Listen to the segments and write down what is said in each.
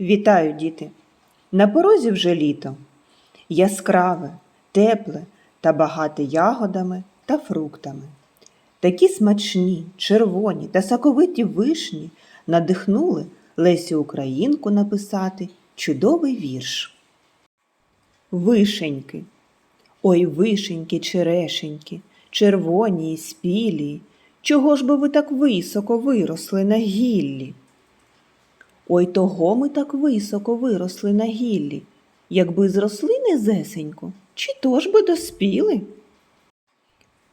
Вітаю, діти! На порозі вже літо. Яскраве, тепле та багате ягодами та фруктами. Такі смачні, червоні та соковиті вишні надихнули Лесю Українку написати чудовий вірш. Вишеньки. Ой, вишеньки, черешеньки, червоні й спілі, чого ж би ви так високо виросли на гіллі? Ой, того ми так високо виросли на гіллі, якби зросли низесенько, чи то ж би доспіли?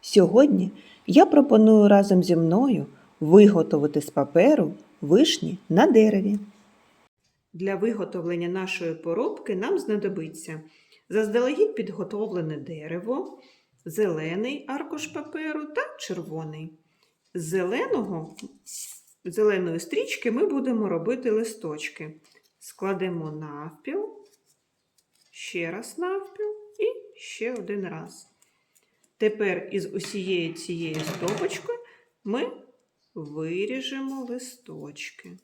Сьогодні я пропоную разом зі мною виготовити з паперу вишні на дереві. Для виготовлення нашої поробки нам знадобиться заздалегідь підготовлене дерево, зелений аркуш паперу та червоний. З зеленого зеленої стрічки ми будемо робити листочки. Складемо навпіл, ще раз навпіл і ще один раз. Тепер із усієї цієї стопочки ми виріжемо листочки.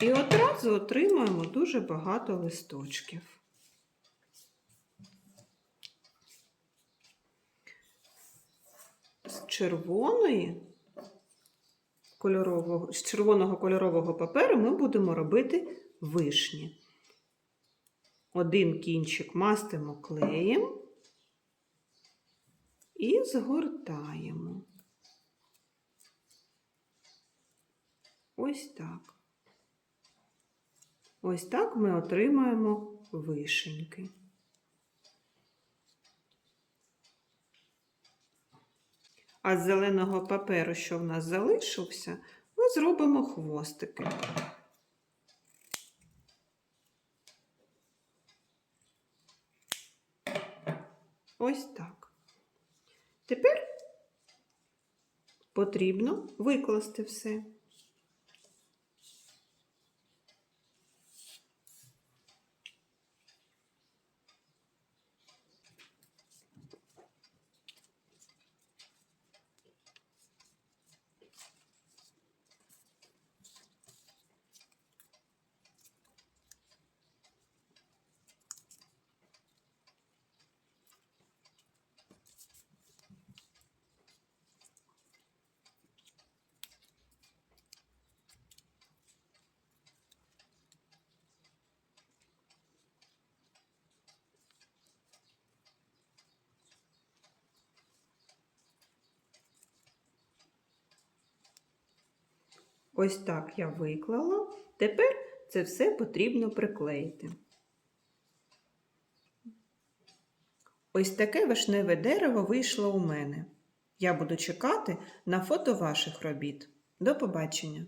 І одразу отримаємо дуже багато листочків. З червоної кольорового, з червоного кольорового паперу ми будемо робити вишні. Один кінчик мастимо клеєм і згортаємо. Ось так. Ось так ми отримаємо вишеньки. А з зеленого паперу, що в нас залишився, ми зробимо хвостики. Ось так. Тепер потрібно викласти все. Ось так я виклала. Тепер це все потрібно приклеїти. Ось таке вишневе дерево вийшло у мене. Я буду чекати на фото ваших робіт. До побачення!